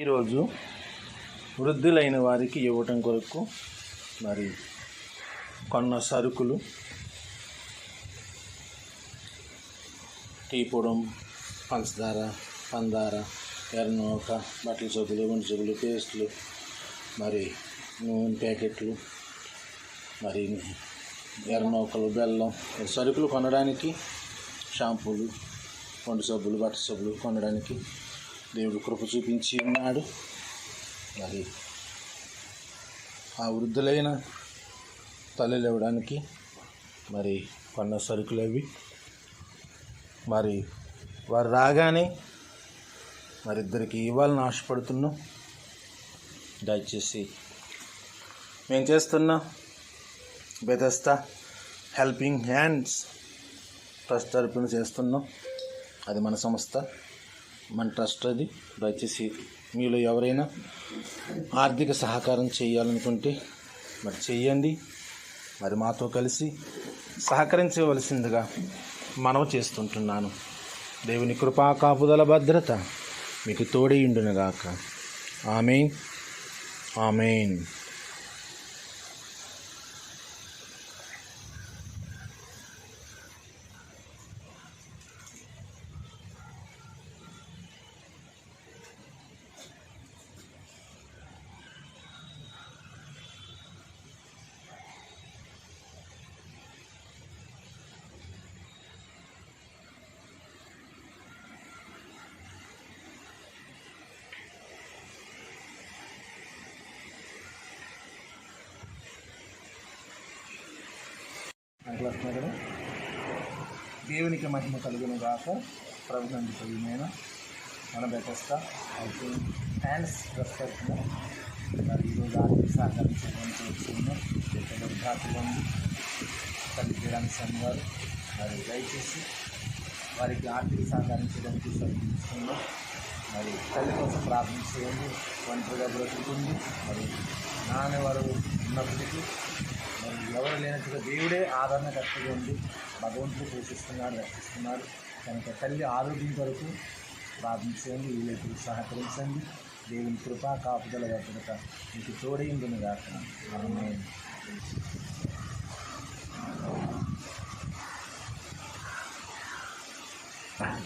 ఈరోజు వృద్ధులైన వారికి ఇవ్వటం కొరకు మరి కొన్న సరుకులు టీ పొడం పంచదార పందార ఎర్రనూక బట్టల సబ్బులు ఒంటి సబ్బులు పేస్టులు మరి నూనె ప్యాకెట్లు మరి ఎర్రనూకలు బెల్లం సరుకులు కొనడానికి షాంపూలు వంటి సబ్బులు బట్టల సబ్బులు కొనడానికి దేవుడు కృప చూపించి ఉన్నాడు. మరి ఆ వృద్ధులైన తల్లులు ఇవ్వడానికి మరి కొన్న సరుకులు అవి. మరి వారు రాగానే మరి ఇద్దరికి ఇవ్వాలని ఆశపడుతున్నాం. దయచేసి మేము చేస్తున్న బెదస్త హెల్పింగ్ హ్యాండ్స్ ట్రస్ట్ తరపున చేస్తున్నాం. అది మన సంస్థ. మన ట్రస్ట్ అది. దయచేసి మీలో ఎవరైనా ఆర్థిక సహకారం చేయాలనుకుంటే మరి చెయ్యండి మరి మాతో కలిసి సహకరించవలసిందిగా మనవి చేస్తుంటున్నాను. దేవుని కృపా కాపుదల భద్రత మీకు తోడేయుండునుగాక ఆమెన్. ఆమెన్. దేవునికి మహిమ కలుగును గాక. ప్రభుత్వం ప్రియమైన మన బెటస్తా అయితే హ్యాండ్స్ ప్రస్తుతం మరి ఈరోజు ఆర్థిక సహకరించడానికి వచ్చిందో విద్యార్థులు కలిగడానికి క్రీడాంశం మరి దయచేసి వారికి ఆర్థిక సహకరించడానికి సరిస్తున్నాం మరి తల్లి కోసం ప్రార్థన చేయండి. ఒంటరిగా బ్రతుకుతుంది. మరి నాన్నవారు ఉన్నప్పటికీ ఎవరు లేనట్టుగా దేవుడే ఆదరణ ఉండి ఉంది భగవంతుడు పోషిస్తున్నాడు రక్షిస్తున్నాడు. కనుక తల్లి ఆరోగ్యం కొరకు ప్రార్థించండి వీళ్ళకి సహకరించండి. దేవుని కృపా కాపుదల భద్రత మీకు తోడైందును గాక ఆమేన్.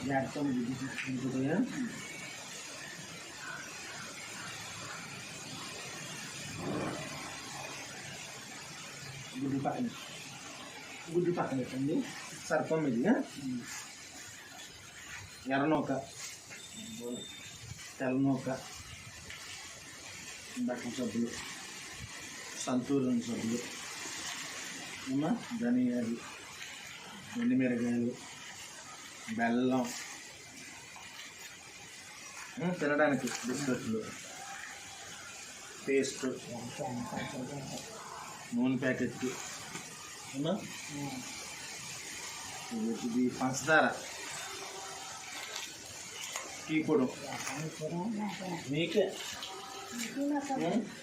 జ్ఞాపకం ఇది తీసుకుంటుందా? గుడ్డు పక్కన గుడ్డు పక్కన పెట్టండి సర్పం ఇది ఎర్రనూక. తెల్లనూక. బట్టల సబ్బులు. సంతూరం సబ్బులు. ఏమా ధనియాలు. ఎండుమిరగాయలు. బెల్లం. తినడానికి బిస్కెట్లు. పేస్ట్. నూనె ప్యాకెట్లు ఇది- ఇది పంచదార. టీ పొడి. మీకే?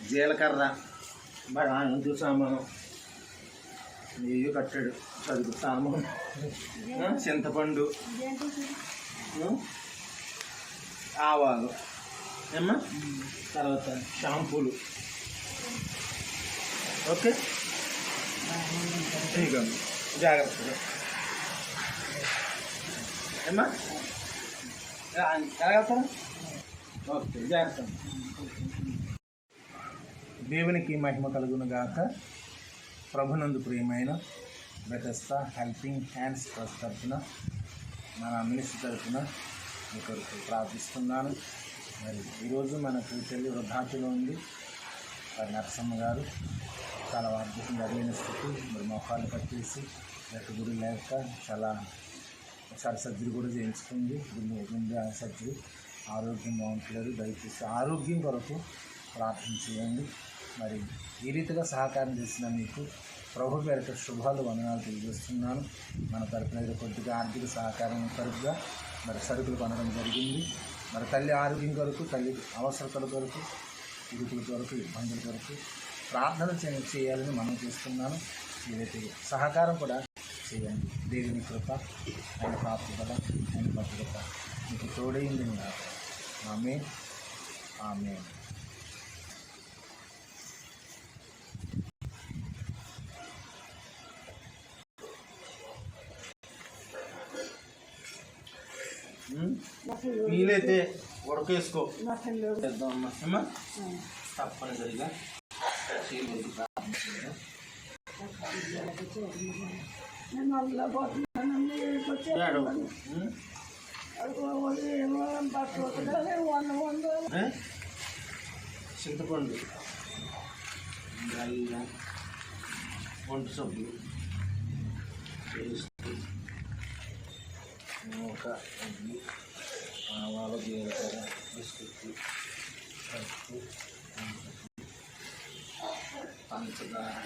జీలకర్ర. మరి ఇంట్లో సామాను నెయ్యి కట్టాడు. చదువు సామాను. చింతపండు. ఆవాలు. ఏమ్మా? తర్వాత షాంపూలు. ఓకే? జాగ్రత్తగా ఏమ్మా జాగ్రత్త ఓకే జాగ్రత్త దేవునికి మహిమ కలుగును గాక. ప్రభునందు ప్రియమైన బెటస్తా హెల్పింగ్ హ్యాండ్స్ ట్రస్ట్ తరఫున మన మినిస్టర్ తరఫున మీ కొరకు ప్రార్థిస్తున్నాను. మరి ఈరోజు మనకు చెల్లి వృద్ధాప్యలో ఉంది. మరి నరసమ్మ గారు చాలా అద్భుతం అడిగిన స్థితి మరి మొఖాలు కట్టేసి ఎక్కడ గుడి లేక చాలా ఒకసారి సర్జరీ కూడా చేయించుకుంది గుండె గుండె సర్జరీ. ఆరోగ్యం బాగుంటలేదు. దయచేసి ఆరోగ్యం కొరకు ప్రార్థన చేయండి. మరి ఈ రీతిగా సహకారం చేసిన మీకు ప్రభు పేరిట శుభాలు వందనాలు తెలియజేస్తున్నాను. మన తరపున ఏదో కొద్దిగా ఆర్థిక సహకారం తరపుగా మరి సరుకులు కొనడం జరిగింది. మరి తల్లి ఆరోగ్యం కొరకు తల్లి అవసరతల కొరకు ఇరుకుల కొరకు ఇబ్బందుల కొరకు ప్రార్థన చేయాలని మనం చేస్తున్నాను. ఏదైతే సహకారం కూడా చేయండి. దేవుని కృప ఆయన కాపుదల ఆయన భద్రత మీకు తోడైంది ఆమె ఆమె వీలైతే ఉడకేసుకో చేద్దాం అమ్మా. అమ్మా తప్పనిసరిగా. చింతపండు. బెల్లం వంట సబ్బులు. పేస్ట్. నూక. ఇడ్లీ ఆవాలు జీలకర్ర బిస్కెట్లు పప్పు పంచదార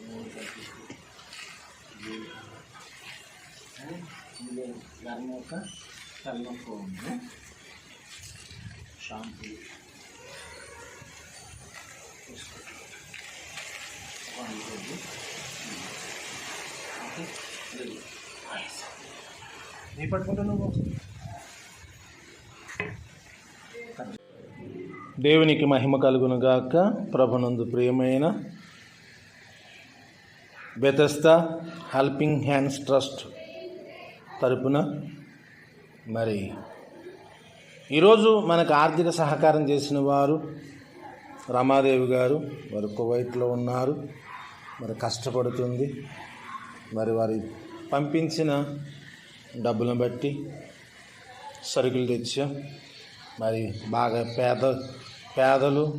మూడు ప్యాకెట్లు ఇది గరం ఒక తెల్లం పోము షాంపూ వండుకోండి ఓకే దేవునికి మహిమ కలుగునుగాక. ప్రభునందు ప్రియమైన బెతస్తా హెల్పింగ్ హ్యాండ్స్ ట్రస్ట్ తరపున మరి ఈరోజు మనకు ఆర్థిక సహకారం చేసిన వారు రమాదేవి గారు వారు కువైట్లో ఉన్నారు. మరి కష్టపడుతుంది. మరి వారి పంపించిన డబ్బులను బట్టి సరుకులు తెచ్చాం. మరి బాగా పేద పేదలు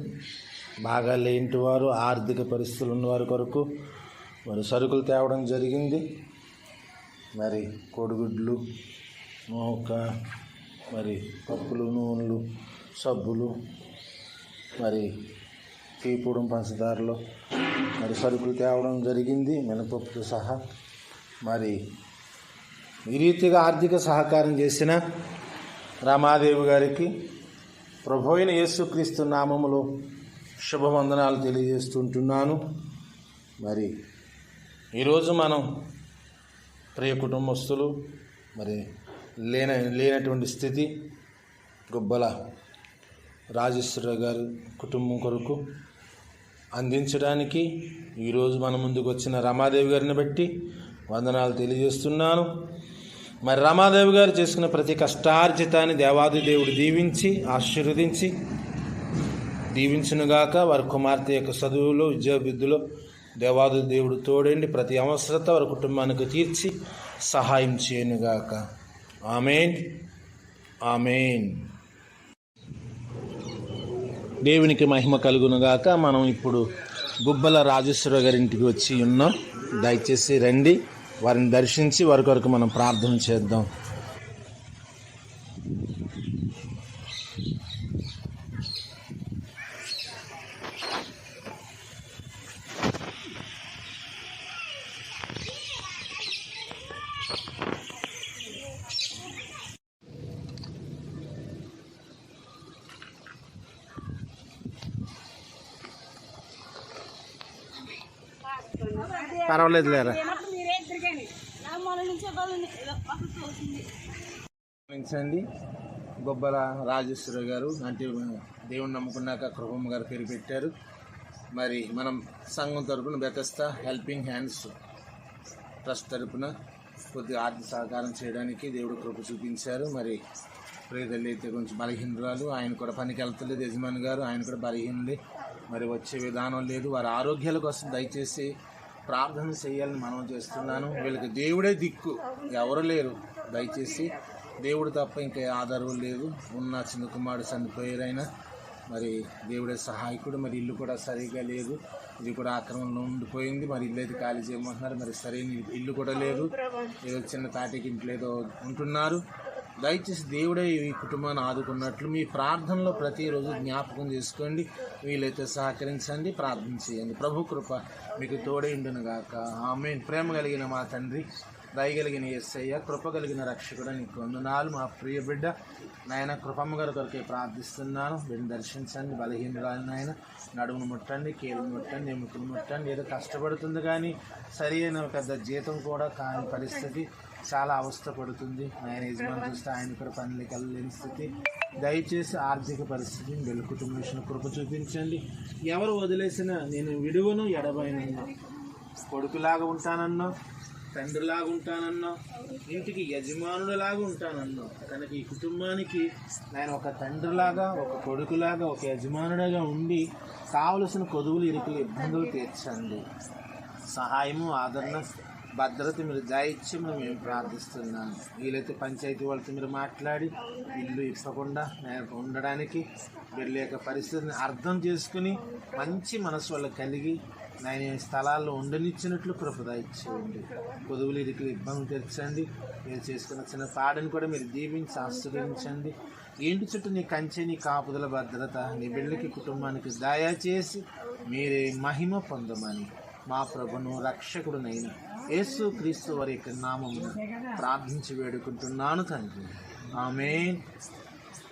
బాగా లేని వారు ఆర్థిక పరిస్థితులు ఉన్నవారి కొరకు మరి సరుకులు తేవడం జరిగింది. మరి కోడిగుడ్లు ఒక మరి పప్పులు నూనెలు సబ్బులు మరి తీపూడం పంచదారలు మరి సరుకులు తేవడం జరిగింది. మినపప్పుతో సహా మరి ఈ రీతిగా ఆర్థిక సహకారం చేసిన రామాదేవి గారికి ప్రభు అయిన యేసుక్రీస్తు నామములో శుభవందనాలు తెలియజేస్తుంటున్నాను. మరి ఈరోజు మనం ప్రియ కుటుంబస్తులు మరి లేన లేనటువంటి స్థితి గుబ్బల రాజేశ్వర గారి కుటుంబం కొరకు అందించడానికి ఈరోజు మన ముందుకు వచ్చిన రమాదేవి గారిని బట్టి వందనాలు తెలియజేస్తున్నాను. మరి రమాదేవి గారు చేసుకున్న ప్రతి కష్టార్జితాన్ని దేవాది దేవుడు దీవించి ఆశీర్వదించి దీవించునుగాక వారి కుమార్తె యొక్క చదువులో విద్యాబుద్ధిలో దేవాది దేవుడు తోడండి ప్రతి అవసరత వారి కుటుంబానికి తీర్చి సహాయం చేయనుగాక. ఆమెన్. ఆమెన్. దేవునికి మహిమ కలుగునుగాక మనం ఇప్పుడు గుబ్బల రాజేశ్వర గారి ఇంటికి వచ్చి ఉన్నాం. దయచేసి రండి. వారిని దర్శించి వారి కొరకు మనం ప్రార్థన చేద్దాం. పర్వాలేదు లేరా లేనప్పుడు మీరే ఇద్దరు కానీ నా అండి గొబ్బల రాజేశ్వర గారు అంటే దేవుని నమ్ముకున్నాక కృపమ్మ గారు పేరు పెట్టారు. మరి మనం సంఘం తరపున బెతస్తా హెల్పింగ్ హ్యాండ్స్ ట్రస్ట్ తరపున కొద్దిగా ఆర్థిక సహకారం చేయడానికి దేవుడు కృప చూపించారు. మరి ప్రేదలు అయితే కొంచెం బలహీనరాలు ఆయన కూడా పనికి వెళ్తలేదు. యజమాని గారు ఆయన కూడా బలహీనులే. మరి వచ్చే విధానం లేదు. వారి ఆరోగ్యాల కోసం దయచేసి ప్రార్థన చేయాలని మనం చేస్తున్నాను. వీళ్ళకి దేవుడే దిక్కు. ఎవరు లేరు. దయచేసి దేవుడు తప్ప ఇంకా ఆధారం లేదు. ఉన్న చిన్న కుమారుడు చనిపోయారైనా మరి దేవుడే సహాయకుడు. మరి ఇల్లు కూడా సరిగా లేదు. ఇది కూడా ఆక్రమణలో ఉండిపోయింది. మరి ఇల్లు అయితే ఖాళీ చేయమంటున్నారు. మరి సరైన ఇల్లు కూడా లేదు. ఏదో చిన్న తాటికి ఇంట్లో ఏదో ఉంటున్నారు. దయచేసి దేవుడే ఈ కుటుంబాన్ని ఆదుకున్నట్లు మీ ప్రార్థనలో ప్రతిరోజు జ్ఞాపకం చేసుకోండి. వీలైతే సహకరించండి. ప్రార్థన చేయండి. ప్రభు కృప మీకు తోడైండును గాక. ఆమె ప్రేమ కలిగిన మా తండ్రి దయగలిగిన ఎస్ఐయ కృప కలిగిన రక్షకుడు నీకు వందనాలు. మా ప్రియ బిడ్డ నాయన కృపమ్మ గారి కొరకే ప్రార్థిస్తున్నాను. వీడిని దర్శించండి. బలహీనరాలు నాయన నడుమును ముట్టండి కీలు ముట్టండి ఎముకలు ముట్టండి. ఏదో కష్టపడుతుంది కానీ సరి అయిన పెద్ద జీతం కూడా కాని పరిస్థితి. చాలా అవస్థ పడుతుంది. ఆయన యజమాని చూస్తే ఆయన కూడా పనులు కలలేని స్థితి. దయచేసి ఆర్థిక పరిస్థితిని వీళ్ళ కుటుంబ విషయంలో కృప చూపించండి. ఎవరు వదిలేసినా నేను విడువను ఎడబైనన్నా కొడుకులాగా ఉంటానన్నా తండ్రిలాగా ఉంటానన్నా ఇంటికి యజమానుడిలాగా ఉంటానన్నా తనకి ఈ కుటుంబానికి నేను ఒక తండ్రిలాగా ఒక కొడుకులాగా ఒక యజమానుడిగా ఉండి కావలసిన కొదువులు ఇరుకులు ఇబ్బందులు తీర్చండి. సహాయము ఆదరణ భద్రత మీరు దయచేయమని మేము ప్రార్థిస్తున్నాను వీలైతే పంచాయతీ వాళ్ళతో మీరు మాట్లాడి ఇల్లు ఇప్పకుండా నేను ఉండడానికి వీళ్ళ యొక్క పరిస్థితిని అర్థం చేసుకుని మంచి మనసు వాళ్ళు కలిగి నేను స్థలాల్లో ఉండనిచ్చినట్లు కృపద ఇచ్చేయండి కొదువులు ఇరుకులు ఇబ్బంది తెచ్చండి మీరు చేసుకున్న చిన్న పాడని కూడా మీరు దీవించి ఆశీర్వదించండి. ఏంటి చుట్టూ నీ కంచె నీ కాపుదల భద్రత నీ బిడ్డలకి కుటుంబానికి దయచేసి మీరే మహిమ పొందమని మా ప్రభును రక్షకుడునైన యేసు క్రీస్తు వారి యొక్క నామమును ప్రార్థించి వేడుకుంటున్నాను తండ్రి. ఆమె